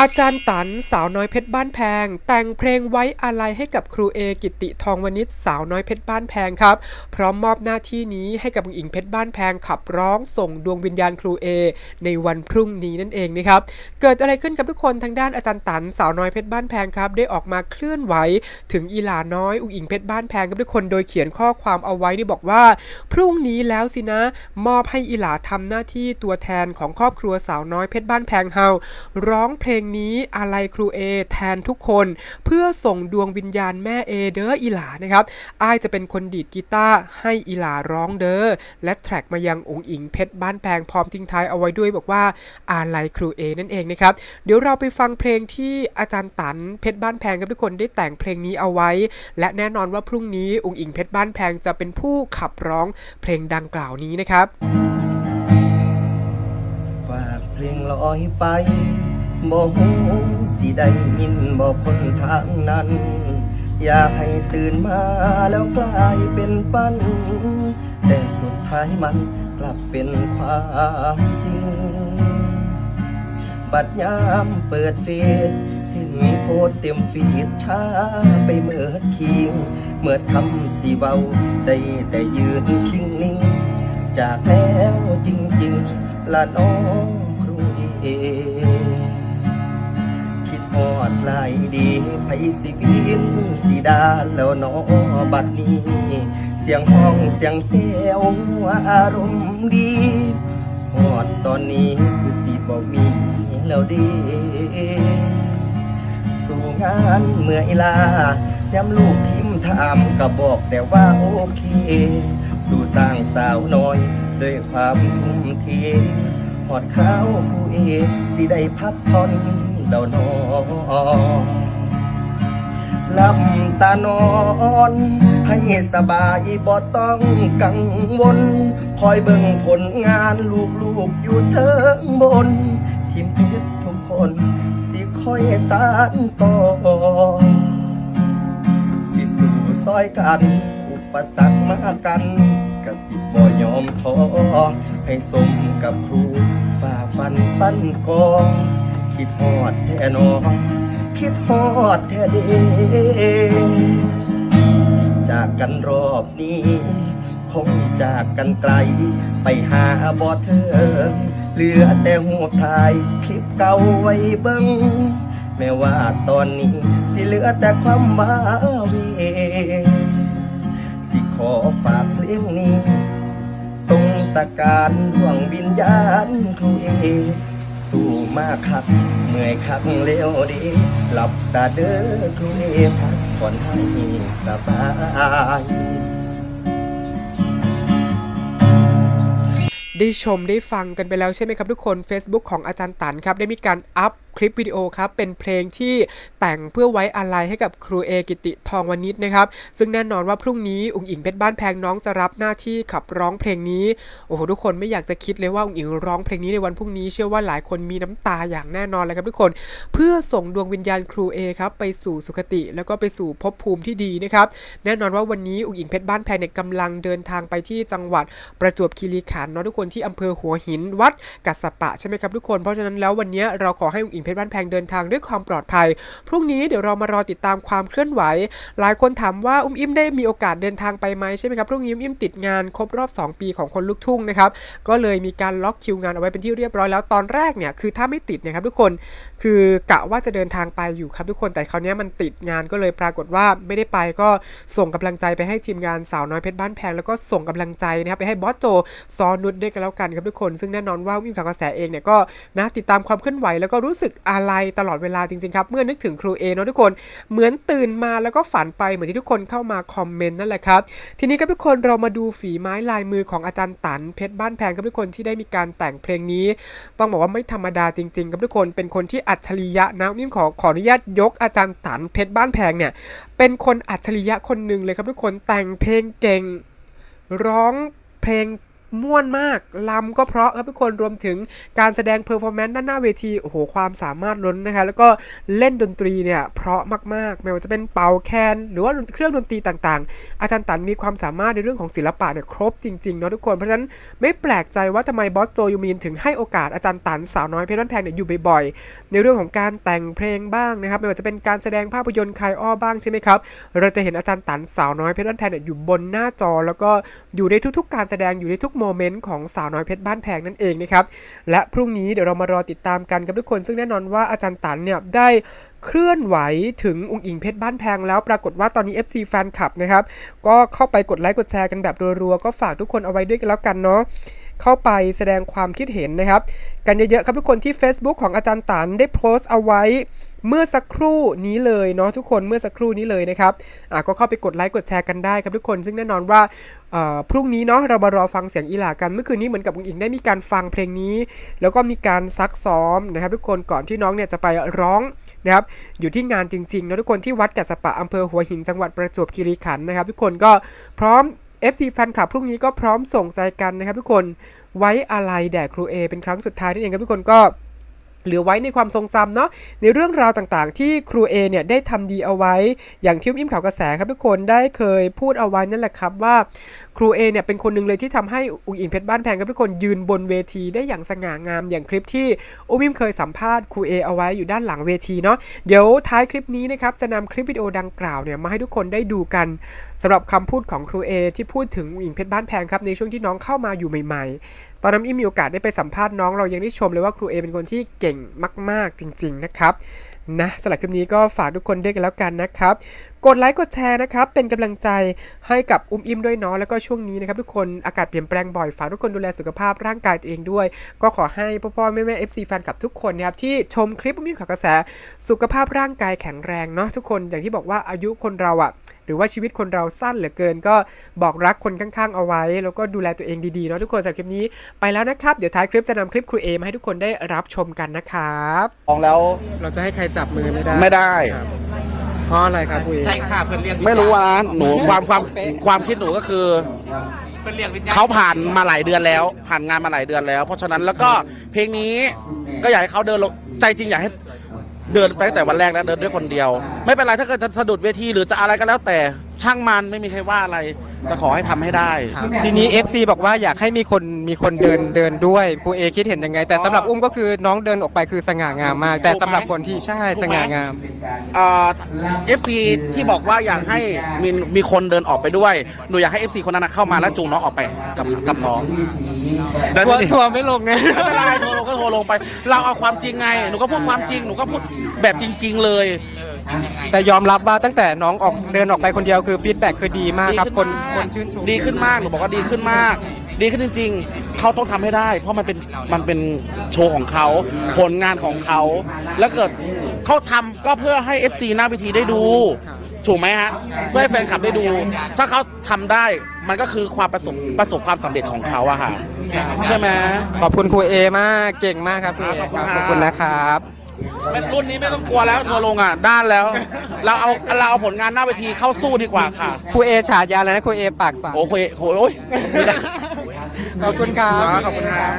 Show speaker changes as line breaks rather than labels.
อาจารย์ตันสาวน้อยเพชรบ้านแพง แต่งเพลงไว้อาลัยให้กับครูเอกิติทองวณิชสาวน้อยเพชรบ้านแพงครับพร้อมมอบหน้าที่นี้ให้กับอิงเพชรบ้านแพงขับร้องส่งดวงวิญญาณครูเอในวันพรุ่งนี้นั่นเองนะครับเกิดอะไรขึ้นกับทุกคนทางด้านอาจารย์ตันสาวน้อยเพชรบ้านแพงครับได้ออกมาเคลื่อนไหวถึงอีหลาน้อยอุงอิงเพชรบ้านแพงกับทุกคนโดยเขียนข้อความเอาไว้ที่บอกว่า พรุ่งนี้แล้วสินะ มอบให้อีหลาทำหน้าที่ตัวแทนของครอบครัวสาวน้อยเพชรบ้านแพงเฮาร้องเพลงนี้อะไรครูเอแทนทุกคน เพื่อส่งดวงวิญญาณแม่เอเด้ออีหลานะครับอายจะเป็นคนดีดกีตาร์ให้อีหลาร้องเด้อและแทร็กมายังองค์อิงเพชรบ้านแพงพร้อมทิ้งท้ายเอาไว้ด้วยบอกว่าอะไรครูเอนั่นเองนะครับเดี๋ยวเราไปฟังเพลงที่อาจารย์ตันเพชรบ้านแพงกับทุกคนได้แต่งเพลงนี้เอาไว้ และแน่นอนว่าพรุ่งนี้องค์อิงเพชรบ้านแพงจะเป็นผู้ขับร้องเพลงดังกล่าวนี้นะครับ
ฝากเพลงลอยไป บ่ฮู้สิได้ยินบ่คนทางนั้น อยากให้ตื่นมาแล้วกลายเป็นฝัน แต่สุดท้ายมันกลับเป็นความจริง บัดยามเปิดเฟซเห็นโพสต์เต็มฟีดช้าไปเมื่อคิงเมื่อทำสีเบาได้แต่ยืนคิงนิ่ง จากแล้วจริงๆละน้องครูเอ อดลายดีไผสิวินสิดาแล้วนอบัดนี้ เสียงห้องเสียงเซวอารมณ์ดีฮอดตอนนี้คือสิบ่มีแล้วเดีสู่งานเมื่ออีลาย้ำลูกทิมถามก็บอกแต่ว่าโอเค สู่สร้างสาวน้อย ด้วยความทุ่มเทหอดข้าวผู้เอกสิได้พักผ่อน เดานอนลำตานอน ให้สบายบ่ต้องกังวล คอยเบิ่งผลงานลูกๆอยู่เทิงบน ทีมพชรทุกคน สิคอยสานต่อ สิสู่ซอยกัน อุปสรรคมากันกสิบ่ยอมท้อให้สมกับครูฝ่าฟันปั้นกอง คิดฮอดแท้หนอคิดฮอดแท้เดจากกันรอบนี้คงจากกันไกล ไปหาบ่เทิงเหลือแต่หัวถ่ายคลิปเก่าไว้เบิ่งแม้ว่าตอนนี้สิเหลือแต่ความมาเวสิขอฝากเพลงนี้ทรงสการดวงวิญญาณครูเอ สู้มากคักเมื่อยคักเร็วดีหลับตาเด้อครูเอพักผ่อนให้สบาย
ได้ชมได้ฟังกันไปแล้วใช่ไหมครับทุกคน Facebook ของอาจารย์ตันครับ ได้มีการอัพคลิปวิดีโอครับ เป็นเพลงที่แต่งเพื่อไว้อาลัยให้กับครูเอกิติทองวณิชนะครับ ซึ่งแน่นอนว่าพรุ่งนี้อุ๋งอิงเพชรบ้านแพงน้องจะรับหน้าที่ขับร้องเพลงนี้ โอ้โห ทุกคนไม่อยากจะคิดเลยว่าอุ๋งอิงร้องเพลงนี้ในวันพรุ่งนี้ เชื่อว่าหลายคนมีน้ำตาอย่างแน่นอนเลยครับทุกคน เพื่อส่งดวงวิญญาณครูเอครับไปสู่สุคติ แล้วก็ไปสู่ภพภูมิที่ดีนะครับแน่นอนว่าวันนี้อุ๋งอิงเพชรบ้านแพงเนี่ยกำลังเดินทางไปที่จังหวัดประจวบคีรีขันธ์เนาะทุกคนที่อำเภอหัวหินวัดกัสปะใช่ไหมครับทุกคน เพราะฉะนั้นแล้ววันนี้เราขอให้อุ๋งอิงเพชรบ้านแพงเดินทางด้วยความปลอดภัย พรุ่งนี้เดี๋ยวเรามารอติดตามความเคลื่อนไหว หลายคนถามว่าอุ้มอิ่มได้มีโอกาสเดินทางไปไหมใช่ไหมครับพรุ่งนี้อุ้มอิ่มติดงานครบรอบ 2 ปีของคนลูกทุ่งนะครับก็เลยมีการล็อกคิวงานเอาไว้เป็นที่เรียบร้อยแล้วตอนแรกเนี่ยคือถ้าไม่ติดนะครับทุกคนคือกะว่าจะเดินทางไปอยู่ครับทุกคนแต่คราวนี้มันติดงานก็เลยปรากฏว่าไม่ได้ไปก็ส่งกำลังใจไปให้ทีมงานสาวน้อยเพชรบ้านแพงแล้วก็ส่งกำลังใจนะครับไปให้บอสโจซอนุชด้วยกันแล้วกันครับทุกคน ซึ่งแน่นอนว่าวิ่งข่ากระแสเองเนี่ยก็นะติดตามความเคลื่อนไหวแล้วก็รู้สึกอะไรตลอดเวลาจริงๆครับเมื่อนึกถึงครูเอเนาะทุกคนเหมือนตื่นมาแล้วก็ฝันไปเหมือนที่ทุกคนเข้ามาคอมเมนต์นั่นแหละครับทีนี้ครับทุกคนเรามาดูฝีไม้ลายมือของอาจารย์ตันเพชรบ้านแพงครับทุกคนที่ได้มีการแต่งเพลงนี้ ต้องบอกว่าไม่ธรรมดาจริงๆครับทุกคนเป็นคนที่อัจฉริยะนะนิ่มขอขออนุญาตยกอาจารย์ตันเพชรบ้านแพงเนี่ยเป็นคนอัจฉริยะคนหนึ่งเลยครับทุกคนแต่งเพลงเก่งร้องเพลง ม่วนมากลำก็เพราะครับทุกคนรวมถึงการแสดงเพอร์ฟอร์แมนซ์ด้านหน้าเวทีโอ้โหความสามารถล้นนะคะแล้วก็เล่นดนตรีเนี่ยเพราะมากๆ ไม่ว่าจะเป็นเป่าแคน หรือว่าเครื่องดนตรีต่างๆ อาจารย์ตันมีความสามารถในเรื่องของศิลปะเนี่ยครบจริงๆเนาะทุกคนเพราะฉะนั้นไม่แปลกใจว่าทำไมบอสโจยูมีนถึงให้โอกาสอาจารย์ตันสาวน้อยเพชรบ้านแพงเนี่ยอยู่บ่อยๆ ในเรื่องของการแต่งเพลงบ้างนะครับไม่ว่าจะเป็นการแสดงภาพยนตร์คายอ้อบ้างใช่ไหมครับเราจะเห็นอาจารย์ตันสาวน้อยเพชรบ้านแพงเนี่ยอยู่บนหน้าจอ แล้วก็อยู่ในทุกๆ การแสดงอยู่ในทุกโมเมนต์ของสาวน้อยเพชรบ้านแพงนั่นเองนะครับ และพรุ่งนี้เดี๋ยวเรามารอติดตามกันกับทุกคน ซึ่งแน่นอนว่าอาจารย์ตันเนี่ยได้เคลื่อนไหวถึงองค์อิงเพชรบ้านแพงแล้วปรากฏว่าตอนนี้ FC แฟนคลับนะครับ ก็เข้าไปกดไลค์กดแชร์กันแบบรัวๆก็ฝากทุกคนเอาไว้ด้วยกันแล้วกันเนาะเข้าไปแสดงความคิดเห็นนะครับ กันเยอะๆครับทุกคนที่ Facebook ของอาจารย์ตันได้โพสต์เอาไว้ เมื่อสักครู่นี้เลยเนาะทุกคนเมื่อสักครู่นี้เลยนะครับอะก็เข้าไปกดไลค์กดแชร์กันได้ครับทุกคนซึ่งแน่นอนว่าพรุ่งนี้เนาะเรามารอฟังเสียงอีหลากันเมื่อคืนนี้เหมือนกับอุ๋งอิงได้มีการฟังเพลงนี้ แล้วก็มีการซักซ้อมนะครับ ทุกคนก่อนที่น้องเนี่ยจะไปร้องนะครับอยู่ที่งานจริงๆนะทุกคนที่วัดกัสปะอำเภอหัวหินจังหวัดประจวบคีรีขันธ์นะครับ ทุกคนก็พร้อม FC แฟนคลับพรุ่งนี้ก็พร้อมส่งใจกันนะครับ ทุกคนไว้อะไรแด่ครูเอเป็นครั้งสุดท้ายนั่นเองครับทุกคนก็ เหลือไว้ในความทรงจำเนาะในเรื่องราวต่างๆ ที่ครูเอเนี่ยได้ทำดีเอาไว้ อย่างที่อิ่มข่าวกระแสครับทุกคนได้เคยพูดเอาไว้นั่นแหละครับว่าครูเอเนี่ยเป็นคนหนึ่งเลยที่ทำให้อุ๋งอิงเพชรบ้านแพงครับทุกคนยืนบนเวทีได้อย่างสง่างามอย่างคลิปที่อุ้มอิ่มเคยสัมภาษณ์ครูเอเอาไว้อยู่ด้านหลังเวทีเนาะเดี๋ยวท้ายคลิปนี้นะครับจะนำคลิปวิดีโอดังกล่าวเนี่ยมาให้ทุกคนได้ดูกันสำหรับคำพูดของครูเอที่พูดถึงอุ๋งอิงเพชรบ้านแพงครับในช่วงที่น้องเข้ามาอยู่ใหม่ๆ อนนั้นอิ่มมีโอกาสได้ไปสัมภาษณ์น้องเรายังได้ชมเลยว่าครูเอเป็นคนที่เก่งมาก ๆ จริง ๆ นะครับนะสำหรับคลิปนี้ก็ฝากทุกคนด้วยกันแล้วกันนะครับ กดไลค์กดแชร์นะครับ เป็นกำลังใจให้กับอุ้มอิ่มด้วยเนาะแล้วก็ช่วงนี้นะครับทุกคนอากาศเปลี่ยนแปลงบ่อยฝากทุกคนดูแลสุขภาพร่างกายตัวเองด้วย ก็ขอให้พ่อพ่อแม่แม่เอฟซีแฟนคลับทุกคนนะครับที่ชมคลิปอุ้มอิ่มข่าวกระแสสุขภาพร่างกายแข็งแรงเนาะทุกคนอย่างที่บอกว่าอายุคนเราอะ หรือว่าชีวิตคนเราสั้นเหลือเกิน ก็บอกรักคนข้างๆเอาไว้ แล้วก็ดูแลตัวเองดีๆเนาะทุกคนสำหรับคลิปนี้ไปแล้วนะครับ เดี๋ยวท้ายคลิปจะนำคลิปครูเอมาให้ทุกคนได้รับชมกันนะครับ
มองแล้ว
เราจะให้ใครจับมือไม่ได้
ไม่ได้
เพราะอะไรครับครูเอ
ใช่ค่ะเพื่อนเรียก
ไม่รู้ว่านะหนูความความความคิดหนูก็คือ
เพื่อนเรียกวิญญาณ
เขาผ่านมาหลายเดือนแล้ว ผ่านงานมาหลายเดือนแล้ว เพราะฉะนั้นแล้วก็เพลงนี้ก็อยากให้เขาเดินลงใจจริงอยากให้ เดินไปตั้งแต่วันแรกแล้วเดินด้วยคนเดียว ไม่เป็นไรถ้าเกิดจะสะดุดเวทีหรือจะอะไรก็แล้วแต่ช่างมันไม่มีใครว่าอะไร แต่ขอให้ทำให้ได้
ทีนี้ FC บอกว่าอยากให้มีคนมีคนเดินเดินด้วยครูเอคิดเห็นยังไง แต่สำหรับอุ้มก็คือน้องเดินออกไปคือสง่างามมาก แต่สำหรับคนที่ใช่สง่างาม
เอ่อฟซีที่บอกว่าอยากให้มีมีคนเดินออกไปด้วยหนูอยากให้ FC คนนั้นนะเข้ามาแล้วจูงน้องออกไปกับกับน้องแล้ว
ทัวร์
นี่
ทัวร์ไม่ลงไง
ไม่เป็นไรโทรลงก็โทรลงไป เราเอาความจริงไงหนูก็พูดความจริงหนูก็พูดแบบจริง ๆ เลย
แต่ยอมรับว่าตั้งแต่น้องออกเดินออกไปคนเดียวคือฟีดแบ็กคือดีมากครับ
ดี
ค
ขึ้
น
นมาก
คนชื่นชม
ดีขึ้นมากหนูบอกว่าดีขึ้นมาก ดีขึ้นจริง ๆ เขาต้องทำให้ได้ เพราะมันเป็นมันเป็นโชว์ของเขา ผลงานของเขา แล้วเกิดเขาทำก็เพื่อให้ FC หน้าเวทีได้ดู ถูกไหมฮะ เพื่อให้แฟนคลับได้ดู ถ้าเขาทำได้มันก็คือความประสบประสบความสำเร็จของเขาอะค่ะ ใช่ไหม
ขอบคุณครูเอมากเก่งมากครับครูเอ
ขอบคุณ
ครับ
ครับ
ขอบคุณนะครับ
เป็นรุ่นนี้ไม่ต้องกลัวแล้วทัวร์ลงอะด้านแล้ว เราเอาเราเอาผลงานหน้าเวทีเข้าสู้ดีกว่าค่ะ
ครูเอฉายาแล้วนะครูเอปากสั่น
โอ้โหโอ้ย
ขอบคุณครับ
ขอบคุณครับ